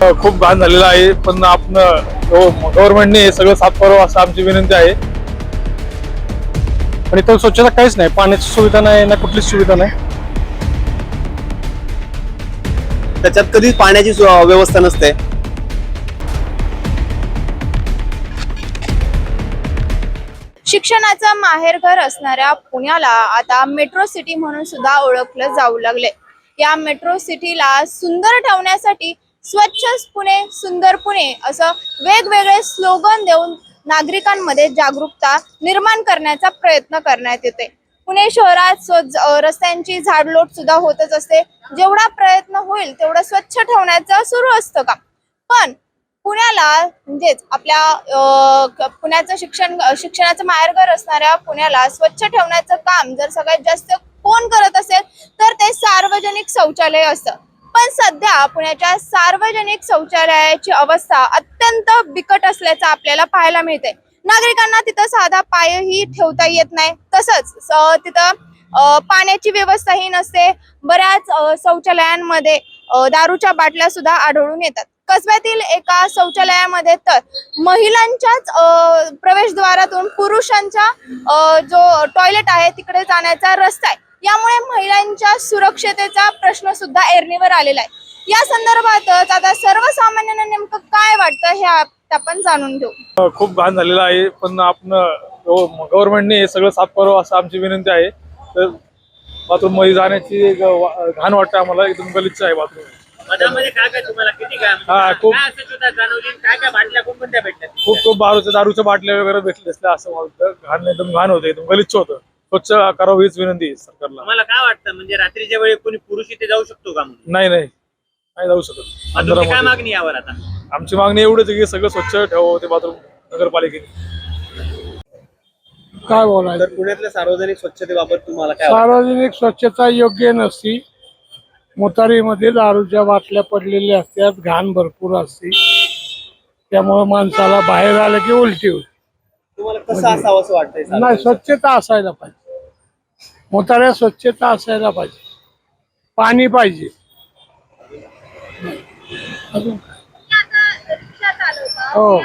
खूप घाण झालेलं आहे पण आपण गव्हर्नमेंटने हे सगळं साफ करावं असं आमची विनंती आहे. पण इथं स्वच्छता काहीच नाही पाण्याची सुविधा नाही ना कुठलीच सुविधा नाही. त्याच्यात कधीच पाण्याची व्यवस्था नसते? शिक्षणाचं माहेरघर असणाऱ्या पुण्याला आता मेट्रो सिटी म्हणून सुद्धा ओळखलं जाऊ लागले या मेट्रो सिटीला सुंदर ठेवण्यासाठी स्वच्छ पुणे सुंदर पुणे असं वेगवेगळे स्लोगन देऊन नागरिकांमध्ये जागरूकता निर्माण करण्याचा प्रयत्न करण्यात येते. पुणे शहरात रस्त्यांची झाडलोट सुद्धा होतच असते. जेवढा प्रयत्न होईल तेवढं स्वच्छ ठेवण्याचं सुरू असतं का? पण पुण्याला म्हणजेच आपल्या अ, पुण्याचं शिक्षण शिक्षणाचं माहेरघर असणाऱ्या पुण्याला स्वच्छ ठेवण्याचं काम जर सगळ्यात जास्त कोण करत असेल तर ते सार्वजनिक शौचालय असतं. पण सध्या पुण्याच्या सार्वजनिक शौचालयाची अवस्था अत्यंत बिकट असल्याचं आपल्याला पाहायला मिळते नागरिकांना तिथं साधा पायही ठेवता येत नाही. तसंच तिथं पाण्याची व्यवस्थाही नसते. बऱ्याच शौचालयांमध्ये दारूच्या बाटल्या सुद्धा आढळून येतात. कसब्यातील एका शौचालयामध्ये तर महिलांच्याच प्रवेशद्वारातून पुरुषांच्या जो टॉयलेट आहे तिकडे जाण्याचा रस्ता आहे. यामुळे महिलांच्या सुरक्षतेचा प्रश्न सुद्धा ऐरणीवर आलेला आहे. या संदर्भातच आता सर्वसामान्यांना नेमकं काय वाटतं हे आप- आपण जाणून घेऊ. खूप घाण झालेलं आहे पण आपण गव्हर्नमेंटने हे सगळं साफ करावं असं आमची विनंती आहे. तर बाथरूममध्ये जाण्याची घाण वाटतं आम्हाला एकदम गलिच्छ आहे बाथरूम. मधामध्ये काय काय तुम्हाला किती काय म्हणजे हा, खूप. खूप खूप दारूच्या दारूच्या बाटल्या वगैरे भेटले असल्या असं मला वाटतं. घाण एकदम घाण होतं एकदम गलिच्छ होतं. स्वच्छ करावं हीच विनंती आहे सरकारला. तुम्हाला काय वाटतं? म्हणजे रात्रीच्या वेळी कोणी पुरुष इथे जाऊ शकतो का म्हणून नाही नाही. नाही जाऊ शकत. तुमची काय अंधारामध्ये. मागणी यावर आता? आमची मागणी एवढीच आहे की सगळं स्वच्छ ठेवावं ते बाथरूम नगरपालिकेने. काय बोलायचं? तर पुण्यातल्या सार्वजनिक स्वच्छतेबाबत तुम्हाला काय वाटतं? सार्वजनिक स्वच्छता योग्य नसती मोतारीमध्ये दारूच्या बाटल्या पडलेल्या असतात घाण भरपूर असते. त्यामुळे माणसाला बाहेर आलं की उलटी होते. तुम्हाला कसं असावं असं वाटतंय नाही? स्वच्छता असायला पाहिजे मोताऱ्या स्वच्छता असायला पाहिजे पाणी पाहिजे अजून? हो.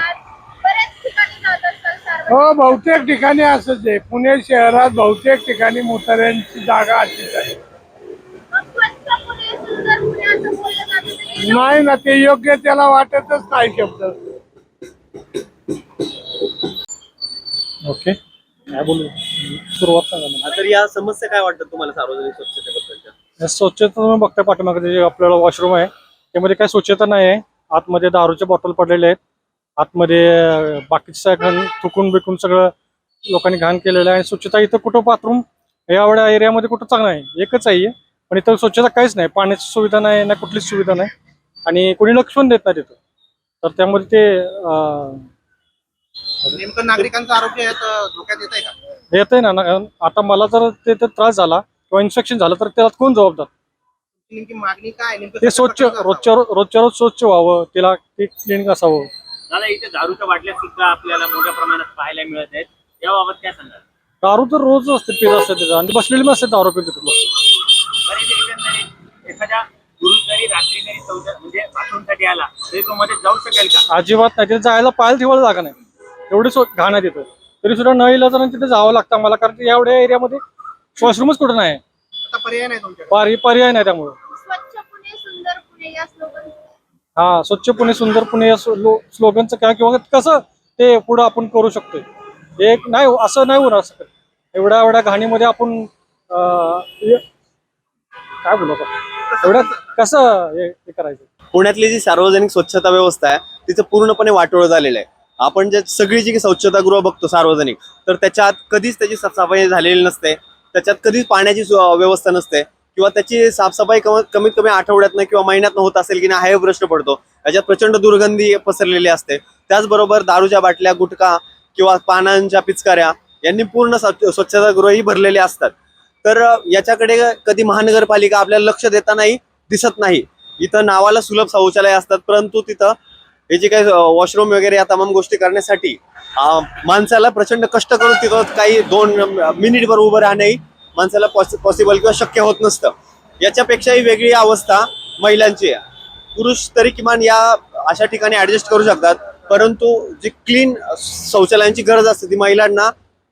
हो बहुतेक ठिकाणी असंच आहे पुणे शहरात बहुतेक ठिकाणी मोताऱ्यांची जागा अशीच आहे नाही ना ते योग्य त्याला वाटतच नाही शब्द ओके. काय बोलू? सुरुवात सांगा मला. हा, तर या समस्या काय वाटतात तुम्हाला सार्वजनिक स्वच्छतेबद्दलच्या? या स्वच्छता तुम्ही बघता पाठीमागे जे आपल्याला वॉशरूम आहे त्यामध्ये काही स्वच्छता नाही आहे. आतमध्ये दारूचे बॉटल पडलेले आहेत. आतमध्ये अं, बाकीचं सगळं थुकून बिकून सगळं लोकांनी घाण केलेलं आहे. आणि स्वच्छता इथं कुठं बाथरूम या एवढ्या एरियामध्ये कुठं चांगलं आहे? एकच आहे. हे. पण इथं स्वच्छता काहीच नाही. पाण्याची सुविधा नाही ना कुठलीच सुविधा नाही. आणि कोणी लक्ष पण देत नाही तिथं. तर त्यामध्ये ते अं, नेमकं नागरिकांचं आरोग्य यात धोक्यात येत आहे का? येतंय ना ना आता मला जर ते ते त्रास झाला किंवा इन्फेक्शन झालं तर त्याला कोण जबाबदार? नेमकी मागणी काय नेमकं ते स्वच्छ? रोजच्या रोज- रोजच्या रोज स्वच्छ व्हावं तिला ते क्लिनिक असावं. दादा इथे दारूच्या बाटल्या सुद्धा आपल्याला मोठ्या प्रमाणात पाहायला मिळत आहेत. याबाबत काय सांगाल? दारू तर रोज असते पित असते तिथं आणि बसलेली असते दारू पित बरं एकंदरीत एखाद्या पुरुष जरी रात्री जरी चौदा म्हणजे बाथरूमसाठी आला तरी तो मध्ये जाऊ शकेल का? अजिबात नाही तिथे जायला पाहायला ठेवायला जागा नाही. एवढी स्व- घाण आहे तिथं तरी सुद्धा न इला तर तिथे जावं लागतं मला कारण की एवढ्या एरियामध्ये वॉशरूमच कुठं नाही. आता पर्याय नाही तुमच्याकडे. पर्याय पर्याय नाही त्यामुळे. स्वच्छ पुणे सुंदर पुणे या स्लोगन हा स्वच्छ पुणे सुंदर पुणे या स्लोगनचं काय किंवा कसं ते पुढं आपण करू शकतोय. एक नाही हो- असं नाही होणार असं एवढ्या एवढ्या घाणीमध्ये आपण अं, हे- काय बोलू आपण? एवढ्या कसं हे हे करायचं? पुण्यातली जी सार्वजनिक स्वच्छता व्यवस्था आहे तिचं पूर्णपणे वाटोळ झालेलं आहे. आपण जे सगळी जी स्वच्छतागृह बघतो सार्वजनिक तर त्याच्यात कधीच त्याची साफसफाई झालेली नसते. त्याच्यात कधीच पाण्याची व्यवस्था नसते. किंवा त्याची साफसफाई कम- कमीत कमी आठवड्यातनं किंवा महिन्यातनं होत असेल की नाही हा प्रश्न पडतो. याच्यात प्रचंड दुर्गंधी पसरलेली असते. त्याचबरोबर दारूच्या बाटल्या गुटखा किंवा पानांच्या पिचकाऱ्या यांनी पूर्ण स्वच्छतागृहही भरलेले असतात. तर याच्याकडे कधी महानगरपालिका आपल्याला लक्ष देतानाही दिसत नाही. इथं नावाला सुलभ शौचालय असतात परंतु तिथं हे जे काही वॉशरूम वगैरे या तमाम गोष्टी करण्यासाठी माणसाला प्रचंड कष्ट करून तिथं काही दोन मिनिटभर उभं राहणंही माणसाला पॉसिबल किंवा शक्य होत नसतं. याच्यापेक्षाही वेगळी अवस्था महिलांची पुरुष तरी किमान या अशा ठिकाणी ऍडजस्ट करू शकतात. परंतु जी क्लीन शौचालयांची गरज असते ती महिलांना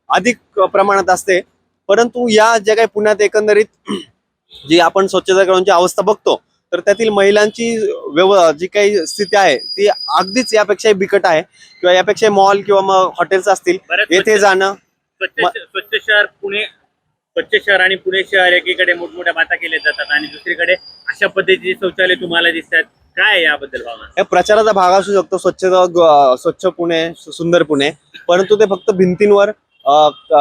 अधिक प्रमाणात असते. परंतु या ज्या काही पुण्यात एकंदरीत जी आपण स्वच्छता करण्याची अवस्था बघतो तर त्यातील महिलांची व्यव जी काही स्थिती आहे ती अगदीच यापेक्षा बिकट आहे. किंवा यापेक्षा मॉल किंवा मग हॉटेल्स असतील येथे जाणं स्वच्छ स्वच्छ शहर पुणे स्वच्छ शहर आणि पुणे शहर एकीकडे मोठमोठ्या बाता केल्या जातात आणि दुसरीकडे अशा पद्धतीची शौचालय तुम्हाला दिसतात. काय याबद्दल या प्रचाराचा भाग असू शकतो स्वच्छता स्वच्छ पुणे सुंदर पुणे. परंतु ते फक्त भिंतींवर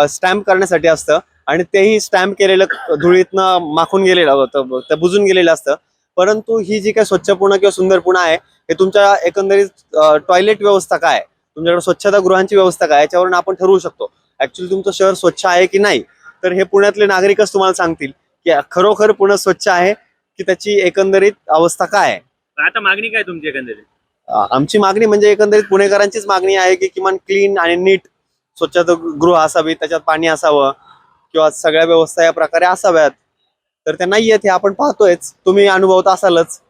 स्टॅम्प करण्यासाठी असतं आणि तेही स्टॅम्प केलेलं धुळीतनं माखून गेलेलं होतं ते बुजून गेलेलं असतं. परंतु ही जी काही स्वच्छ पुणे किंवा सुंदर पुणे आहे हे तुमच्या एकंदरीत टॉयलेट व्यवस्था काय तुमच्याकडे स्वच्छता गृहांची व्यवस्था काय याच्यावरून आपण ठरवू शकतो. ऍक्च्युली तुमचं शहर स्वच्छ आहे की नाही? तर हे पुण्यातले नागरिकच तुम्हाला सांगतील की खरोखर पुणे स्वच्छ आहे की त्याची एकंदरीत अवस्था काय आहे? आता मागणी काय तुमची एकंदरीत? आमची मागणी म्हणजे एकंदरीत पुणेकरांचीच मागणी आहे की किमान क्लीन आणि नीट स्वच्छता गृह असावी त्याच्यात पाणी असावं किंवा सगळ्या व्यवस्था या प्रकारे असाव्यात. तर त्या नाही आहेत हे आपण पाहतोयच. तुम्ही अनुभवत असालच.